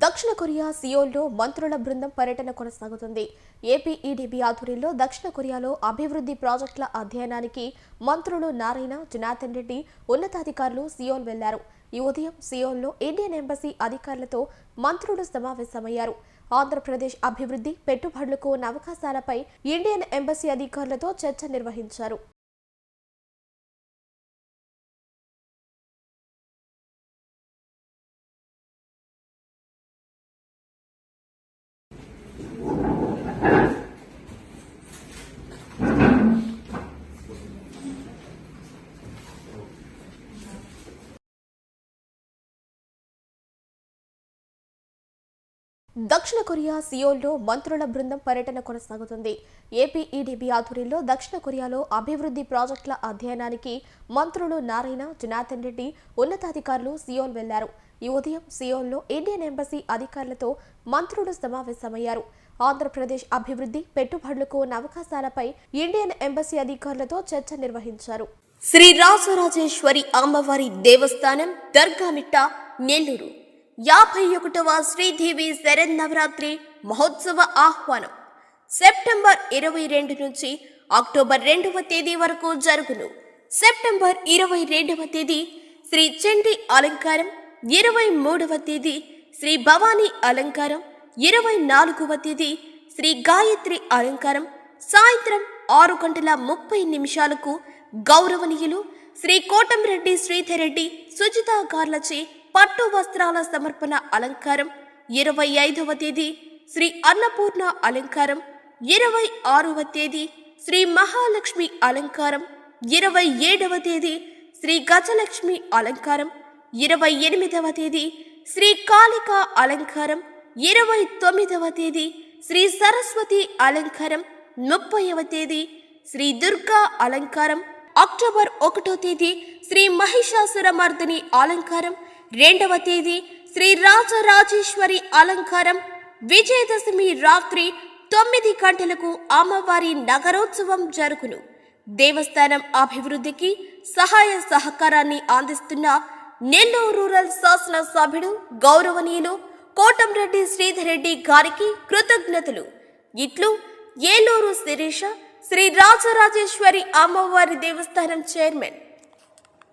దక్షిణ కొరియా సియోల్లో మంత్రుల బృందం పర్యటన కొనసాగుతుంది. ఏపీ ఈడీబీ ఆధ్వర్యంలో దక్షిణ కొరియాలో అభివృద్ధి ప్రాజెక్టుల అధ్యయనానికి మంత్రులు నారాయణ జనార్దన్ రెడ్డి ఉన్నతాధికారులు సియోల్ వెళ్ళారు. ఈ ఉదయం సియోల్లో ఇండియన్ ఎంబసీ అధికారులతో మంత్రులు సమావేశమయ్యారు. ఆంధ్రప్రదేశ్ అభివృద్ధి పెట్టుబడులకు ఉన్న అవకాశాలపై ఇండియన్ ఎంబసీ అధికారులతో చర్చ నిర్వహించారు. దక్షిణ కొరియా సియోల్లో మంత్రుల బృందం పర్యటన కొనసాగుతుంది. ఏపీ ఈడీబీ ఆధ్వర్యంలో దక్షిణ కొరియాలో అభివృద్ధి ప్రాజెక్టుల అధ్యయనానికి మంత్రులు నారాయణ జనార్దన్ రెడ్డి ఉన్నతాధికారులు సియోల్ వెళ్ళారు. ఈ ఉదయం సియోల్లో ఇండియన్ ఎంబసీ అధికారులతో మంత్రులు సమావేశమయ్యారు. ఆంధ్రప్రదేశ్ అభివృద్ధి పెట్టుబడులకు ఉన్న అవకాశాలపై ఇండియన్ ఎంబసీ అధికారులతో చర్చ నిర్వహించారు. శ్రీ రాజరాజేశ్వరి అమ్మవారి దేవస్థానం దర్గామిట్ట నెల్లూరు. యాభై ఒకటవ శ్రీదేవి శరన్నవరాత్రి మహోత్సవ ఆహ్వానం. సెప్టెంబర్ ఇరవై రెండు నుంచి అక్టోబర్ రెండవ తేదీ వరకు జరుగును. సెప్టెంబర్ ఇరవై రెండవ తేదీ శ్రీ చండీ అలంకారం ఇరవై మూడవ తేదీ శ్రీ భవానీ అలంకారం ఇరవై నాలుగవ తేదీ శ్రీ గాయత్రి అలంకారం. సాయంత్రం ఆరు గంటల ముప్పై నిమిషాలకు గౌరవనీయులు శ్రీ కోటంరెడ్డి శ్రీధర్ రెడ్డి సుజిత గార్లచే పట్టు వస్త్రాల సమర్పణ అలంకారం ఇరవై ఐదవ తేదీ శ్రీ అన్నపూర్ణ అలంకారం ఇరవై ఆరవ తేదీ శ్రీ మహాలక్ష్మి అలంకారం ఇరవై ఏడవ తేదీ శ్రీ గజలక్ష్మి అలంకారం ఇరవై ఎనిమిదవ తేదీ శ్రీ కాళిక అలంకారం ఇరవై తొమ్మిదవ తేదీ శ్రీ సరస్వతి అలంకారం ముప్పైవ తేదీ శ్రీ దుర్గా అలంకారం అక్టోబర్ ఒకటో తేదీ శ్రీ మహిషాసురమర్దిని అలంకారం రెండవ తేదీ శ్రీ రాజరాజేశ్వరి అలంకారం విజయదశమి రాత్రి తొమ్మిది గంటలకు అమ్మవారి నగరోత్సవం జరుగును. దేవస్థానం అభివృద్ధికి సహాయ సహకారాన్ని అందిస్తున్న నెల్లూరు రూరల్ శాసన సభ్యుడు గౌరవనీయులు కోటంరెడ్డి శ్రీధర్ రెడ్డి గారికి కృతజ్ఞతలు. ఇట్లు ఏలూరు శిరీష శ్రీ రాజరాజేశ్వరి అమ్మవారి దేవస్థానం చైర్మన్